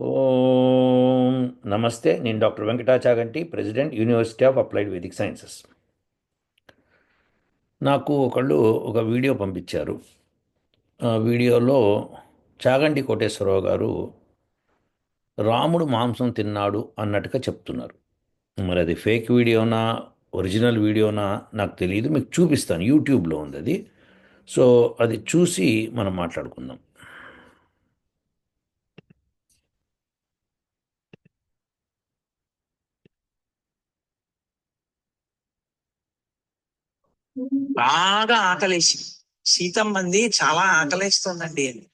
ఓం. నమస్తే నేను doctor Venkata Chaganti president university of applied Vedic sciences. నాకు ఒకళ్ళు ఒక వీడియో పంపించారు. ఆ వీడియోలో చాగంటి కోటేశ్వరరావు గారు రాముడు మాంసం తిన్నాడు అన్నట్టుగా చెప్తున్నారు. మరి అది ఫేక్ వీడియోనా ఒరిజినల్ వీడియోనా నాకు తెలియదు మీకు చూపిస్తాను యూట్యూబ్లో ఉంది అది. సో అది చూసి మనం మాట్లాడుకుందాం. బాగా ఆకలేసి. సీతమ్మంది చాలా ఆకలేస్తోందండి అని.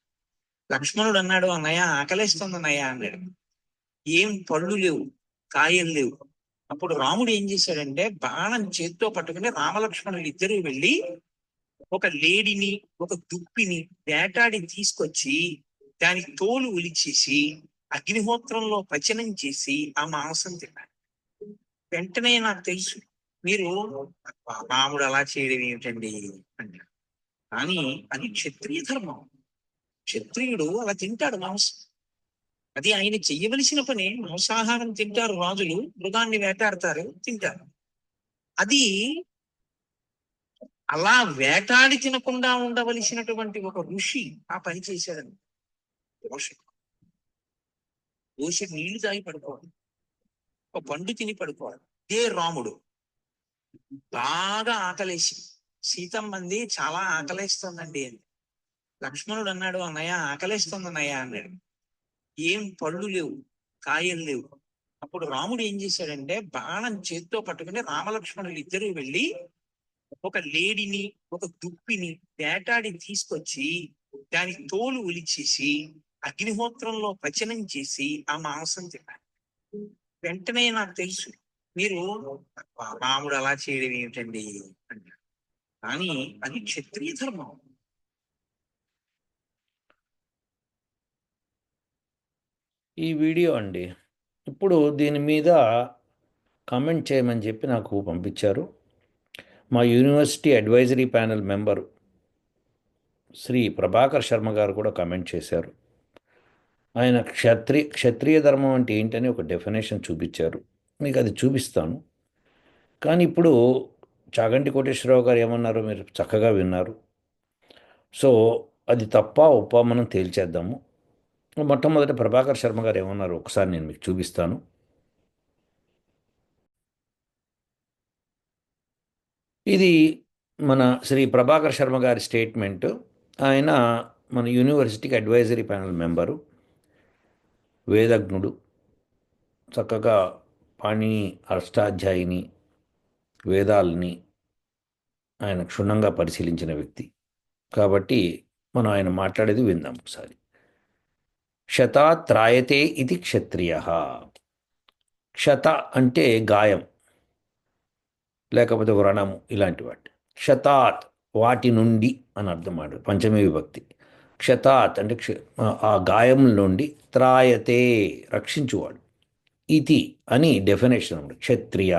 లక్ష్మణుడు అన్నాడు అన్నయ్య ఆకలేస్తోంది అన్నయ్య అన్నాడు. ఏం పళ్ళు లేవు కాయలు లేవు. అప్పుడు రాముడు ఏం చేశాడంటే బాణం చేత్తో పట్టుకుని రామలక్ష్మణులు ఇద్దరు వెళ్ళి ఒక లేడిని ఒక దుప్పిని వేటాడి తీసుకొచ్చి దాని తోలు ఒలిచేసి అగ్నిహోత్రంలో పచనం చేసి ఆ మాంసం తిన్నాడు వెంటనే నాకు తెలుసు మీరు రాముడు అలా చేయడం ఏమిటండి? అన్నాడు కానీ అది క్షత్రియ ధర్మం. క్షత్రియుడు అలా తింటాడు మాంసం. అది ఆయన చెయ్యవలసిన పని. మాంసాహారం తింటారు రాజులు. మృగాన్ని వేటాడతారు. తింటారు. అది అలా వేటాడి తినకుండా ఉండవలసినటువంటి ఒక ఋషి ఆ పని చేశాడని. దోష దోష నీళ్ళు తాగి పడుకోవాలి. ఒక పండు తిని పడుకోవాలి. ఇదే రాముడు. బాగా ఆకలేసి. సీతమ్మంది చాలా ఆకలేస్తుందండి అని లక్ష్మణుడు అన్నాడు అన్నయ్య ఆకలేస్తోంది అన్నయ్య అన్నాడు. ఏం పళ్ళు లేవు కాయలు లేవు. అప్పుడు రాముడు ఏం చేశాడంటే బాణం చేత్తో పట్టుకుని రామలక్ష్మణులు ఇద్దరు వెళ్ళి ఒక లేడిని ఒక దుప్పిని వేటాడి తీసుకొచ్చి దాని తోలు ఒలిచేసి అగ్నిహోత్రంలో పచనం చేసి ఆ మాంసం తిన్నాడు వెంటనే నాకు తెలుసు మీరు రాముడు అలా చేయడం ఏమిటండి? కానీ అది క్షత్రియ ధర్మం. ఈ వీడియో అండి ఇప్పుడు దీని మీద కామెంట్ చేయమని చెప్పి నాకు పంపించారు. మా university advisory panel member Shri Prabhakar Sharma గారు కూడా కామెంట్ చేశారు. ఆయన క్షత్రి క్షత్రియ ధర్మం అంటే ఏంటని ఒక డెఫినేషన్ చూపించారు. మీకు అది చూపిస్తాను. కానీ ఇప్పుడు చాగంటి కోటేశ్వరరావు గారు ఏమన్నారో మీరు చక్కగా విన్నారు. సో అది తప్ప ఒప్ప మనం తేల్చేద్దాము. మొట్టమొదట ప్రభాకర్ శర్మ గారు ఏమన్నారు ఒకసారి నేను మీకు చూపిస్తాను. ఇది మన శ్రీ ప్రభాకర్ శర్మ గారి స్టేట్మెంట్. ఆయన మన యూనివర్సిటీకి అడ్వైజరీ ప్యానల్ మెంబరు వేదజ్ఞుడు చక్కగా పాణి అష్టాధ్యాయిని వేదాలని ఆయన క్షుణ్ణంగా పరిశీలించిన వ్యక్తి. కాబట్టి మనం ఆయన మాట్లాడేది విందాం ఒకసారి. క్షతాత్రాయతే ఇది క్షత్రియ. క్షత అంటే గాయం లేకపోతే వ్రణము ఇలాంటి వాటి. క్షతాత్ వాటి నుండి అని అర్థం మాట పంచమీ విభక్తి. క్షతాత్ అంటే క్ష ఆ గాయం నుండి త్రాయతే రక్షించువాడు. ఇది అని డెఫినేషన్ క్షత్రియ.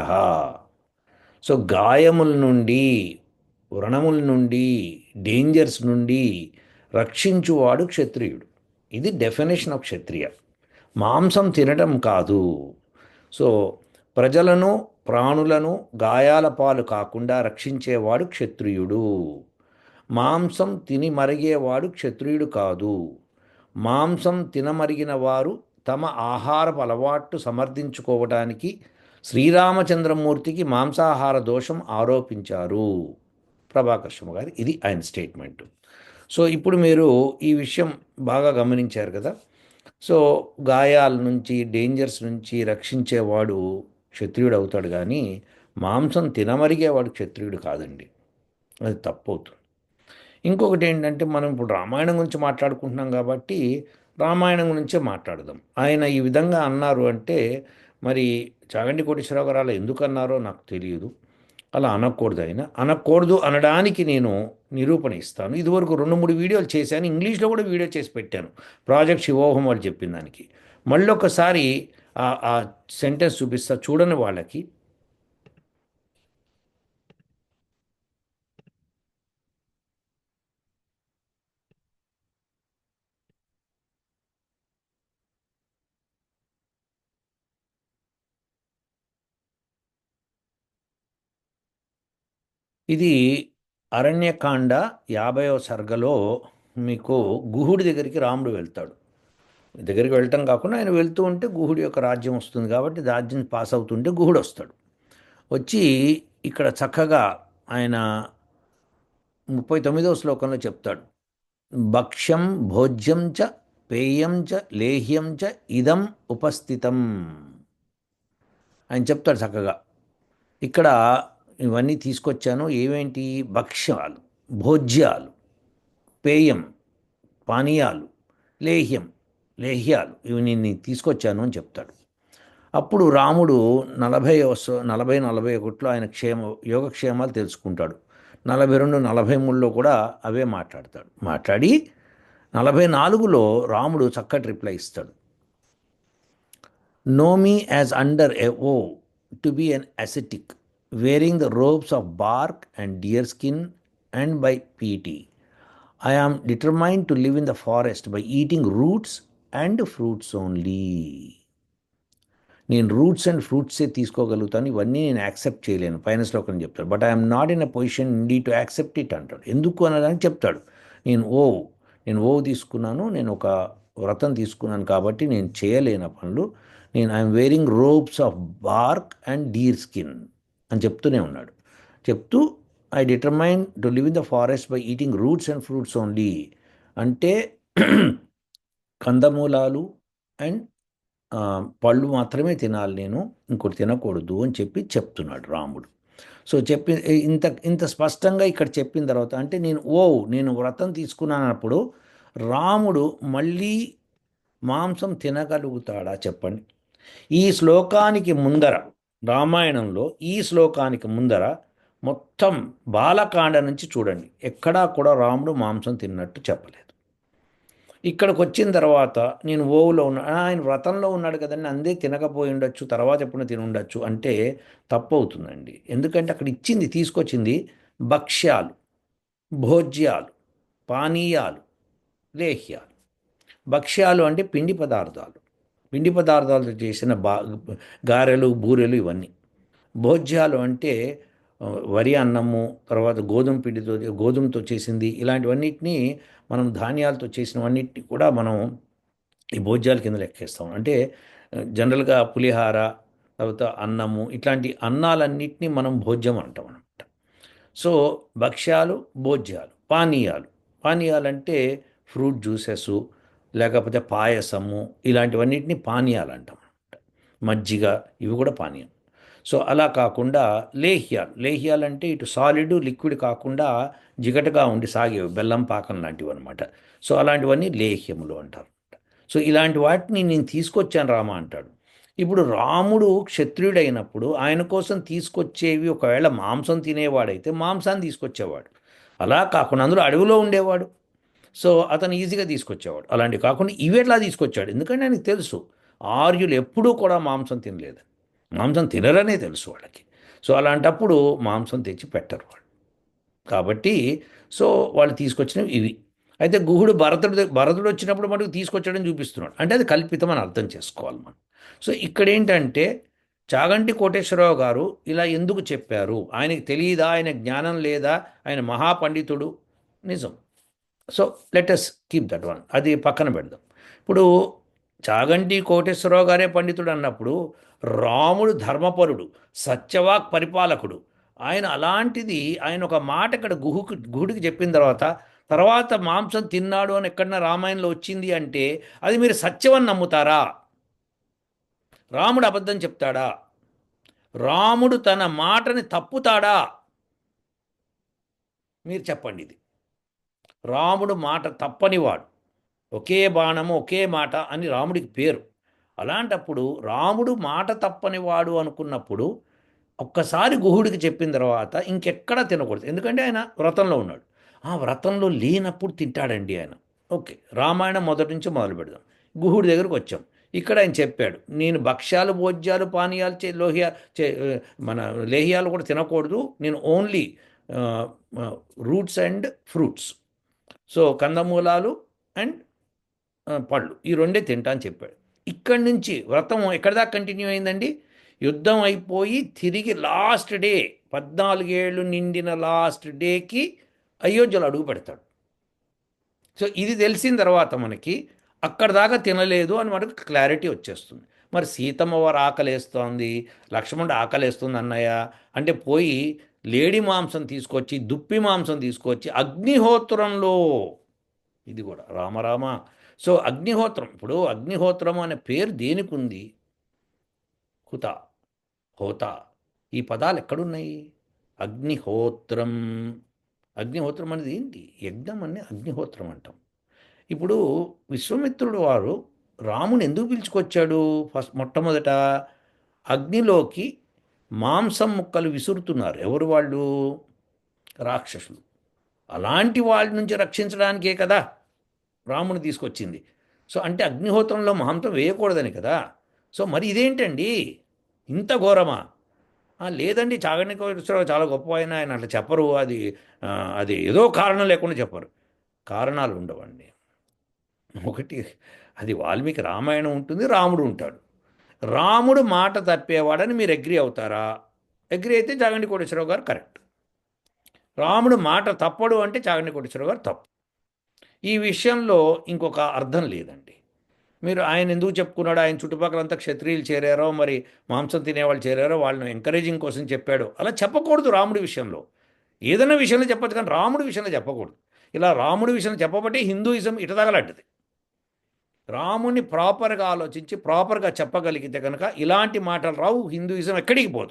సో గాయముల నుండి వ్రణముల నుండి డేంజర్స్ నుండి రక్షించువాడు క్షత్రియుడు. ఇది డెఫినేషన్ ఆఫ్ క్షత్రియ. మాంసం తినడం కాదు. సో ప్రజలను ప్రాణులను గాయాల పాలు కాకుండా రక్షించేవాడు క్షత్రియుడు. మాంసం తిని మరిగేవాడు క్షత్రియుడు కాదు. మాంసం తినమరిగిన వారు తమ ఆహారపు అలవాట్లు సమర్థించుకోవడానికి శ్రీరామచంద్రమూర్తికి మాంసాహార దోషం ఆరోపించారు. ప్రభాకర్షమ గారు ఇది ఆయన స్టేట్మెంట్ సో ఇప్పుడు మీరు ఈ విషయం బాగా గమనించారు కదా? సో గాయాల నుంచి డేంజర్స్ నుంచి రక్షించేవాడు క్షత్రియుడు అవుతాడు కానీ మాంసం తినమరిగేవాడు క్షత్రియుడు కాదండి. అది తప్పవుతుంది ఇంకొకటి ఏంటంటే మనం ఇప్పుడు రామాయణం గురించి మాట్లాడుకుంటున్నాం కాబట్టి రామాయణం గురించే మాట్లాడదాం. ఆయన ఈ విధంగా అన్నారు అంటే మరి చాగంటి కోటేశ్వరరావు గారు అలా ఎందుకు అన్నారో నాకు తెలియదు అలా అనకూడదు ఆయన. అనకూడదు అనడానికి నేను నిరూపణ ఇస్తాను. ఇదివరకు రెండు మూడు వీడియోలు చేశాను. ఇంగ్లీష్లో కూడా వీడియో చేసి పెట్టాను. ప్రాజెక్ట్ శివోహం వాళ్ళు చెప్పిన దానికి. మళ్ళీ ఒకసారి ఆ సెంటెన్స్ చూపిస్తా చూడని వాళ్ళకి ఇది అరణ్యకాండ యాభైవ సర్గలో మీకు గుహుడి దగ్గరికి రాముడు వెళ్తాడు. దగ్గరికి వెళ్ళటం కాకుండా ఆయన వెళ్తూ ఉంటే గుహుడి యొక్క రాజ్యం వస్తుంది కాబట్టి రాజ్యం పాస్ అవుతుంటే గుహుడు వస్తాడు. వచ్చి ఇక్కడ చక్కగా ఆయన ముప్పై తొమ్మిదవ శ్లోకంలో చెప్తాడు. భక్ష్యం భోజ్యం చ పేయం చ లేహ్యం చ ఇదం ఉపస్థితం. ఆయన చెప్తాడు చక్కగా. ఇక్కడ ఇవన్నీ తీసుకొచ్చాను. ఏవేంటి? భక్ష్యాలు భోజ్యాలు పేయం పానీయాలు లేహ్యం లేహ్యాలు ఇవి నేను తీసుకొచ్చాను అని చెప్తాడు. అప్పుడు రాముడు నలభై నలభై నలభై ఒకటిలో ఆయన క్షేమ యోగక్షేమాలు తెలుసుకుంటాడు. నలభై రెండు నలభై మూడులో కూడా అవే మాట్లాడతాడు. మాట్లాడి నలభై నాలుగులో రాముడు చక్కటి రిప్లై ఇస్తాడు. నోమీ as under a vow to to be ascetic wearing the robes of bark and deer skin and by piety. I am determined to live in the forest by eating roots and fruits only నేను roots and ఫ్రూట్సే తీసుకోగలుగుతాను. ఇవన్నీ నేను accept చేయలేను. పైన శ్లోకం చెప్తాడు. But I'm not in a position indeed to accept it అంటాడు. ఎందుకు అనడానికి చెప్తాడు. నేను ఓ నేను ఓ తీసుకున్నాను. నేను ఒక వ్రతం తీసుకున్నాను కాబట్టి నేను చేయలేని పనులు. నేను I'm wearing robes of bark and deer skin అని చెప్తూనే ఉన్నాడు. చెప్తూ I determine to live in the forest by eating roots and fruits only అంటే కందమూలాలు అండ్ పళ్ళు మాత్రమే తినాలి నేను ఇంకోటి తినకూడదు అని చెప్పి చెప్తున్నాడు రాముడు. సో చెప్పి ఇంత ఇంత స్పష్టంగా ఇక్కడ చెప్పిన తర్వాత అంటే నేను ఓ నేను వ్రతం తీసుకున్నానప్పుడు రాముడు మళ్ళీ మాంసం తినగలుగుతాడా చెప్పండి? ఈ శ్లోకానికి ముందర రామాయణంలో ఈ శ్లోకానికి ముందర మొత్తం బాలకాండ నుంచి చూడండి. ఎక్కడా కూడా రాముడు మాంసం తిన్నట్టు చెప్పలేదు. ఇక్కడికి వచ్చిన తర్వాత నేను ఓవులో ఉన్నా ఆ, ఆయన వ్రతంలో ఉన్నాడు కదండి అందే తినకపోయి ఉండొచ్చు తర్వాత ఎప్పుడు తిని ఉండొచ్చు అంటే తప్పు అవుతుందండి ఎందుకంటే అక్కడ ఇచ్చింది తీసుకొచ్చింది భక్ష్యాలు భోజ్యాలు పానీయాలు లేహ్యాలు. భక్ష్యాలు అంటే పిండి పదార్థాలు. పిండి పదార్థాలతో చేసిన బా గారెలు బూరెలు ఇవన్నీ. భోజ్యాలు అంటే వరి అన్నము తర్వాత గోధుమ పిండితో గోధుమతో చేసింది. ఇలాంటివన్నిటినీ మనం ధాన్యాలతో చేసినవన్నిటిని కూడా మనం ఈ భోజ్యాల కింద లెక్కేస్తాం. అంటే జనరల్గా పులిహార తర్వాత అన్నము ఇట్లాంటి అన్నాలన్నిటినీ మనం భోజ్యం అంటాం అనమాట సో భక్ష్యాలు భోజ్యాలు పానీయాలు. పానీయాలు అంటే ఫ్రూట్ జ్యూసెస్ లేకపోతే పాయసము ఇలాంటివన్నిటిని పానీయాలు అంటాం మజ్జిగ ఇవి కూడా పానీయం. సో అలా కాకుండా లేహ్యాలు. లేహ్యాలు అంటే ఇటు సాలిడ్ లిక్విడ్ కాకుండా జిగటగా ఉండి సాగేవి బెల్లం పాకం లాంటివి అనమాట సో అలాంటివన్నీ లేహ్యములు అంటారు సో ఇలాంటి వాటిని నేను తీసుకొచ్చాను రామ అంటాడు. ఇప్పుడు రాముడు క్షత్రియుడైనప్పుడు ఆయన కోసం తీసుకొచ్చేవి ఒకవేళ మాంసం తినేవాడైతే మాంసాన్ని తీసుకొచ్చేవాడు. అలా కాకుండా అందులో అడవిలో ఉండేవాడు. సో అతను ఈజీగా తీసుకొచ్చేవాడు. అలాంటివి కాకుండా ఇవి ఎట్లా తీసుకొచ్చాడు? ఎందుకంటే ఆయనకు తెలుసు ఆర్యులు ఎప్పుడూ కూడా మాంసం తినలేదు. మాంసం తినరనే తెలుసు వాళ్ళకి. సో అలాంటప్పుడు మాంసం తెచ్చి పెట్టరు వాళ్ళు. కాబట్టి సో వాళ్ళు తీసుకొచ్చినవి ఇవి. అయితే గుహుడు భరతుడు భరతుడు వచ్చినప్పుడు మటుకు తీసుకొచ్చాడని చూపిస్తున్నాడు. అంటే అది కల్పితం అని అర్థం చేసుకోవాలి మనం. సో ఇక్కడ ఏంటంటే చాగంటి కోటేశ్వరరావు గారు ఇలా ఎందుకు చెప్పారు? ఆయనకి తెలియదా ఆయన జ్ఞానం లేదా? ఆయన మహాపండితుడు? నిజం. So let us keep that one అది పక్కన పెడదాం. ఇప్పుడు చాగంటి కోటేశ్వరరావు గారే పండితుడు అన్నప్పుడు రాముడు ధర్మపరుడు సత్యవాక్ పరిపాలకుడు. ఆయన అలాంటిది ఆయన ఒక మాట ఇక్కడ గుహుకు గుహుడికి చెప్పిన తర్వాత తర్వాత మాంసం తిన్నాడు అని ఎక్కడన్నా రామాయణంలో వచ్చింది అంటే అది మీరు సత్యం నమ్ముతారా? రాముడు అబద్ధం చెప్తాడా? రాముడు తన మాటని తప్పుతాడా? మీరు చెప్పండి ఇది. రాముడు మాట తప్పనివాడు. ఒకే బాణము ఒకే మాట అని రాముడికి పేరు. అలాంటప్పుడు రాముడు మాట తప్పనివాడు అనుకున్నప్పుడు ఒక్కసారి గుహుడికి చెప్పిన తర్వాత ఇంకెక్కడా తినకూడదు. ఎందుకంటే ఆయన వ్రతంలో ఉన్నాడు. ఆ వ్రతంలో లేనప్పుడు తింటాడండి ఆయన. ఓకే రామాయణం మొదటి నుంచి మొదలు పెడదాం. గుహుడి దగ్గరకు వచ్చాం. ఇక్కడ ఆయన చెప్పాడు నేను భక్ష్యాలు భోజ్యాలు పానీయాలు చే లోహియా చే మన లేహ్యాలు కూడా తినకూడదు. నేను only roots and fruits. So కందమూలాలు అండ్ పళ్ళు. ఈ రెండే తింటా అని చెప్పాడు. ఇక్కడి నుంచి వ్రతం ఎక్కడి దాకా కంటిన్యూ అయిందండి? యుద్ధం అయిపోయి తిరిగి లాస్ట్ డే పద్నాలుగేళ్ళు నిండిన లాస్ట్ డేకి అయోధ్యలో అడుగు పెడతాడు. సో ఇది తెలిసిన తర్వాత మనకి అక్కడ దాకా తినలేదు అని మనకు క్లారిటీ వచ్చేస్తుంది. మరి సీతమ్మ వారు ఆకలేస్తోంది లక్ష్మణుడు ఆకలేస్తుంది అన్నయ్య అంటే పోయి లేడి మాంసం తీసుకొచ్చి దుప్పి మాంసం తీసుకొచ్చి అగ్నిహోత్రంలో. ఇది కూడా రామరామ సో అగ్నిహోత్రం. ఇప్పుడు అగ్నిహోత్రం అనే పేరు దేనికి ఉంది హుత హోత. ఈ పదాలు ఎక్కడున్నాయి? అగ్నిహోత్రం. అగ్నిహోత్రం అనేది ఏంటి? యజ్ఞం అనే అగ్నిహోత్రం అంటాం. ఇప్పుడు విశ్వమిత్రుడు వారు రాముని ఎందుకు పిలుచుకొచ్చాడు? ఫస్ట్ మొట్టమొదట అగ్నిలోకి మాంసం ముక్కలు విసురుతున్నారు. ఎవరు వాళ్ళు? రాక్షసులు. అలాంటి వాళ్ళ నుంచి రక్షించడానికే కదా రాముని తీసుకొచ్చింది. సో అంటే అగ్నిహోత్రంలో మాంసం వేయకూడదని కదా. సో మరి ఇదేంటండి? ఇంత ఘోరమా? లేదండి చాగండి కోటేశ్వరరావు చాలా గొప్ప ఆయన ఆయన అట్లా చెప్పరు. అది అది ఏదో కారణం లేకుండా చెప్పరు. కారణాలు ఉండవండి. ఒకటి అది వాల్మీకి రామాయణం ఉంటుంది రాముడు ఉంటాడు. రాముడు మాట తప్పేవాడని మీరు అగ్రి అవుతారా? అగ్రి అయితే చాగండి కోటేశ్వరరావు గారు కరెక్ట్ రాముడు మాట తప్పడు అంటే చాగండి కోటేశ్వరరావు గారు తప్పు. ఈ విషయంలో ఇంకొక అర్థం లేదండి. మీరు ఆయన ఎందుకు చెప్పుకున్నాడు? ఆయన చుట్టుపక్కలంతా క్షత్రియులు చేరారో మరి మాంసం తినేవాళ్ళు చేరారో వాళ్ళని ఎంకరేజింగ్ కోసం చెప్పాడు. అలా చెప్పకూడదు రాముడి విషయంలో. ఏదైనా విషయంలో చెప్పచ్చు కానీ రాముడి విషయంలో చెప్పకూడదు. ఇలా రాముడి విషయంలో చెప్పబట్టి హిందూయిజం ఇటదగలడ్డది రాముని ప్రాపర్గా ఆలోచించి ప్రాపర్గా చెప్పగలిగితే కనుక ఇలాంటి మాటలు రావు. హిందూయిజం ఎక్కడికి పోదు.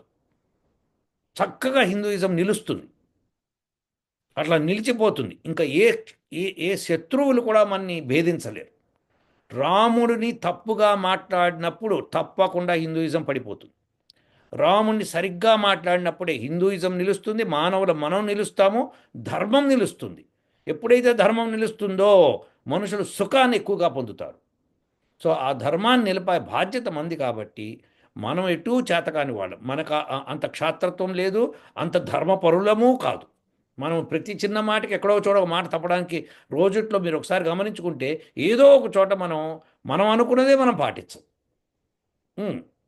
చక్కగా హిందూయిజం నిలుస్తుంది. అట్లా నిలిచిపోతుంది. ఇంకా ఏ ఏ ఏ శత్రువులు కూడా మనని భేదించలేరు. రాముడిని తప్పుగా మాట్లాడినప్పుడు తప్పకుండా హిందూయిజం పడిపోతుంది. రాముడిని సరిగ్గా మాట్లాడినప్పుడే హిందూయిజం నిలుస్తుంది. మానవుల మనం నిలుస్తాము. ధర్మం నిలుస్తుంది. ఎప్పుడైతే ధర్మం నిలుస్తుందో మనుషులు సుఖాన్ని ఎక్కువగా పొందుతారు. సో ఆ ధర్మాన్ని నిలిపే బాధ్యత మంది కాబట్టి మనం ఎటూ చేతకాని వాళ్ళం. మనకు అంత క్షాత్రత్వం లేదు అంత ధర్మపరులము కాదు. మనం ప్రతి చిన్న మాటకి ఎక్కడో చోట ఒక మాట తప్పడానికి రోజుట్లో మీరు ఒకసారి గమనించుకుంటే ఏదో ఒక చోట మనం మనం అనుకున్నదే మనం పాటించం.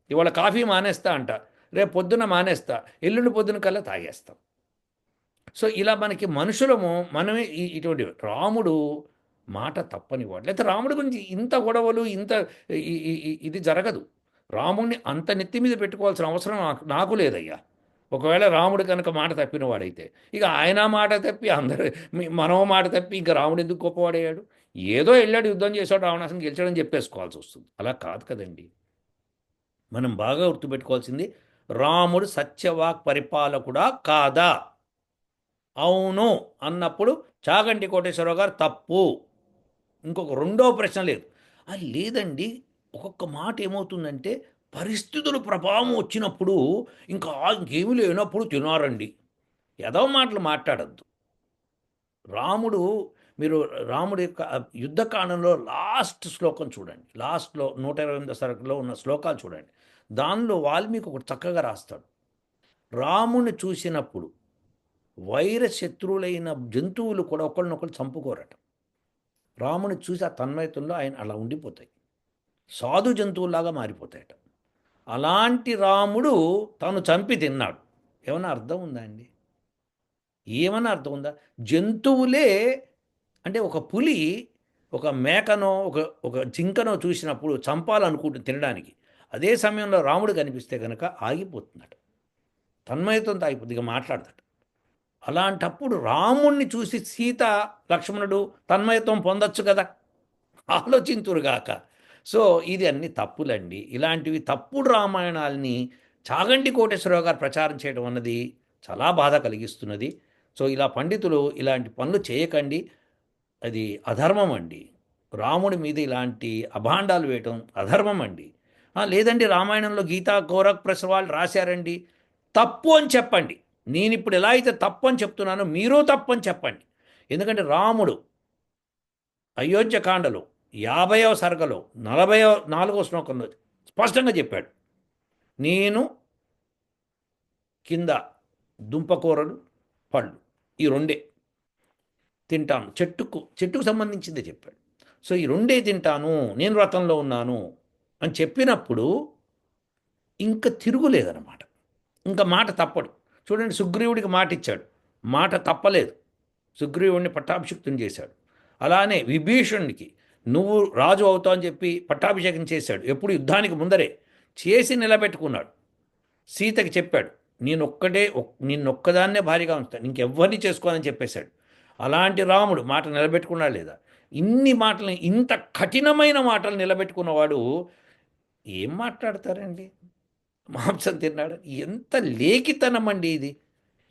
ఇవాళ కాఫీ మానేస్తా అంట రేపు పొద్దున మానేస్తా ఎల్లుండి పొద్దున కల్లా తాగేస్తాం. సో ఇలా మనకి మనుషులము మనమే ఇటువంటి రాముడు మాట తప్పని వాడు లేకపోతే రాముడి గురించి ఇంత గొడవలు ఇంత ఇది జరగదు. రాముడిని అంత నెత్తి మీద పెట్టుకోవాల్సిన అవసరం నాకు నాకు లేదయ్యా. ఒకవేళ రాముడు కనుక మాట తప్పిన వాడైతే ఇక ఆయన మాట తప్పి అందరు మనో మాట తప్పి ఇంకా రాముడు ఎందుకు గొప్పవాడయ్యాడు? ఏదో వెళ్ళాడు యుద్ధం చేశాడు రావణాసం గెలిచాడని చెప్పేసుకోవాల్సి వస్తుంది. అలా కాదు కదండి. మనం బాగా గుర్తుపెట్టుకోవాల్సింది రాముడు సత్యవాక్ పరిపాలకుడా కాదా? అవును అన్నప్పుడు చాగంటి కోటేశ్వరరావు గారు తప్పు. ఇంకొక రెండో ప్రశ్న లేదు. లేదండి. ఒక్కొక్క మాట ఏమవుతుందంటే పరిస్థితులు ప్రభావం వచ్చినప్పుడు ఇంకా ఇంకేమీ లేనప్పుడు తినారండి. ఏదో మాటలు మాట్లాడద్దు. రాముడు మీరు రాముడి యొక్క యుద్ధకాండంలో లాస్ట్ శ్లోకం చూడండి. లాస్ట్లో నూట ఇరవై ఎనిమిది సరుకులో ఉన్న శ్లోకాలు చూడండి. దానిలో వాల్మీకి ఒకటి చక్కగా రాస్తాడు. రాముని చూసినప్పుడు వైర శత్రువులైన జంతువులు కూడా ఒకళ్ళనొకళ్ళు చంపుకోరట. రాముని చూసి ఆ తన్మయత్వంలో ఆయన అలా ఉండిపోతాయి. సాధు జంతువుల్లాగా మారిపోతాయట. అలాంటి రాముడు తను చంపి తిన్నాడు. ఏమైనా అర్థం ఉందా అండి? ఏమైనా అర్థం ఉందా? జంతువులే అంటే ఒక పులి ఒక మేకనో ఒక ఒక జింకనో చూసినప్పుడు చంపాలనుకుంటుంది తినడానికి అదే సమయంలో రాముడు కనిపిస్తే కనుక ఆగిపోతుందట. తన్మయత్వంతో ఆగిపోతుంది ఇక మాట్లాడతాడు అలాంటప్పుడు రాముణ్ణి చూసి సీత లక్ష్మణుడు తన్మయత్వం పొందొచ్చు కదా? ఆలోచింతురుగాక సో ఇది అన్ని తప్పులండి. ఇలాంటివి తప్పుడు రామాయణాల్ని చాగంటి కోటేశ్వరరావు గారు ప్రచారం చేయడం అన్నది చాలా బాధ కలిగిస్తున్నది. సో ఇలా పండితులు ఇలాంటి పనులు చేయకండి. అది అధర్మం అండి. రాముడి మీద ఇలాంటి అభాండాలు వేయటం అధర్మం అండి. లేదండి రామాయణంలో గీతా గోరఖ్ ప్రసవాళ్ళు రాశారండి. తప్పు అని చెప్పండి. నేను ఇప్పుడు ఎలా అయితే తప్పని చెప్తున్నానో మీరు తప్పని చెప్పండి. ఎందుకంటే రాముడు అయోధ్యకాండలో యాభైవ సర్గలో నలభైవ నాలుగో శ్లోకంలో స్పష్టంగా చెప్పాడు. నేను కింద దుంపకూరలు పళ్ళు ఈ రెండే తింటాను. చెట్టుకు చెట్టుకు సంబంధించిందే చెప్పాడు. సో ఈ రెండే తింటాను నేను వ్రతంలో ఉన్నాను అని చెప్పినప్పుడు ఇంకా తిరుగులేదన్నమాట. ఇంకా మాట తప్పడు. చూడండి సుగ్రీవుడికి మాట ఇచ్చాడు మాట తప్పలేదు. సుగ్రీవుడిని పట్టాభిషిక్తం చేశాడు. అలానే విభీషణుడికి నువ్వు రాజు అవుతావు అని చెప్పి పట్టాభిషేకం చేశాడు. ఎప్పుడు? యుద్ధానికి ముందరే. చేసి నిలబెట్టుకున్నాడు. సీతకి చెప్పాడు నేను ఒక్కడే ఒక్- నిన్నొక్కదాన్నే భారీగా ఉంచుతాను ఇంకెవ్వరిని చేసుకోవాలని చెప్పేశాడు. అలాంటి రాముడు మాట నిలబెట్టుకున్నా లేదా? ఇన్ని మాటలు ఇంత కఠినమైన మాటలు నిలబెట్టుకున్నవాడు ఏం మాట్లాడతారండి? మాంసం తిన్నాడు. ఎంత లేఖితనం అండి ఇది.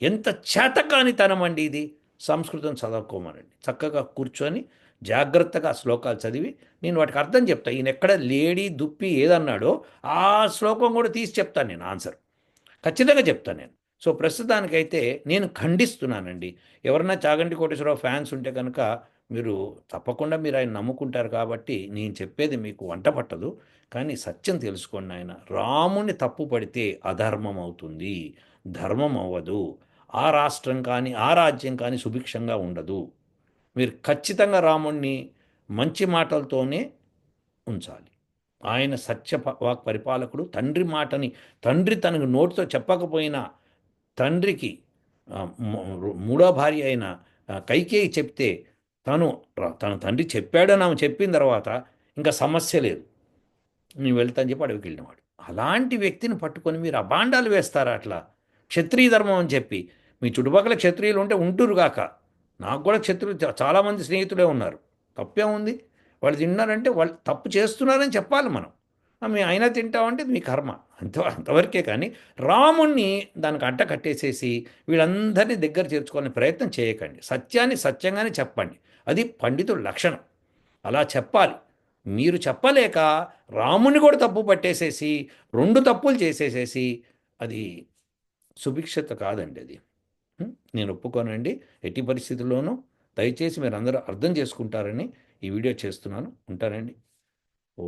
ఎంత చేతకానితనం అండి ఇది. సంస్కృతం చదువుకోమనండి. చక్కగా కూర్చొని జాగ్రత్తగా ఆ శ్లోకాలు చదివి నేను వాటికి అర్థం చెప్తా. ఈయన ఎక్కడ లేడీ దుప్పి ఏదన్నాడో ఆ శ్లోకం కూడా తీసి చెప్తాను నేను ఆన్సర్. ఖచ్చితంగా చెప్తాను నేను. సో ప్రస్తుతానికైతే నేను ఖండిస్తున్నానండి. ఎవరన్నా చాగంటి కోటేశ్వరరావు ఫ్యాన్స్ ఉంటే కనుక మీరు తప్పకుండా మీరు ఆయన నమ్ముకుంటారు కాబట్టి నేను చెప్పేది మీకు వంట పట్టదు. కానీ సత్యం తెలుసుకోండి ఆయన రాముని తప్పు పడితే అధర్మం అవుతుంది. ధర్మం అవ్వదు. ఆ రాష్ట్రం కానీ ఆ రాజ్యం కానీ సుభిక్షంగా ఉండదు. మీరు ఖచ్చితంగా రాముణ్ణి మంచి మాటలతోనే ఉంచాలి. ఆయన సత్య వాక్ పరిపాలకుడు. తండ్రి మాటని తండ్రి తనకు నోటితో చెప్పకపోయినా తండ్రికి మూడో భార్య అయిన కైకేయి చెప్తే తను తన తండ్రి చెప్పాడని ఆమె చెప్పిన తర్వాత ఇంకా సమస్య లేదు. నేను వెళ్తాను చెప్పి అడవికి వెళ్ళినవాడు. అలాంటి వ్యక్తిని పట్టుకొని మీరు అబాండాలు వేస్తారా అట్లా? క్షత్రియ ధర్మం అని చెప్పి. మీ చుట్టుపక్కల క్షత్రియులు ఉంటే ఉంటురు కాక నాకు కూడా క్షత్రులు చాలామంది స్నేహితులే ఉన్నారు. తప్పే ఉంది. వాళ్ళు తిన్నారంటే వాళ్ళు తప్పు చేస్తున్నారని చెప్పాలి మనం. మేము అయినా తింటామంటే మీ కర్మ. అంత అంతవరకే కానీ రాముణ్ణి దానికి అడ్డ కట్టేసేసి వీళ్ళందరినీ దగ్గర చేర్చుకోవాలని ప్రయత్నం చేయకండి. సత్యాన్ని సత్యంగానే చెప్పండి. అది పండితుడు లక్షణం. అలా చెప్పాలి. మీరు చెప్పలేక రాముని కూడా తప్పు పట్టేసేసి రెండు తప్పులు చేసేసేసి అది సుభిక్షత కాదండి అది. నేను ఒప్పుకోనండి. ఎట్టి పరిస్థితుల్లోనూ దయచేసి మీరు అందరూ అర్థం చేసుకుంటారని ఈ వీడియో చేస్తున్నాను. ఉంటానండి. ఓ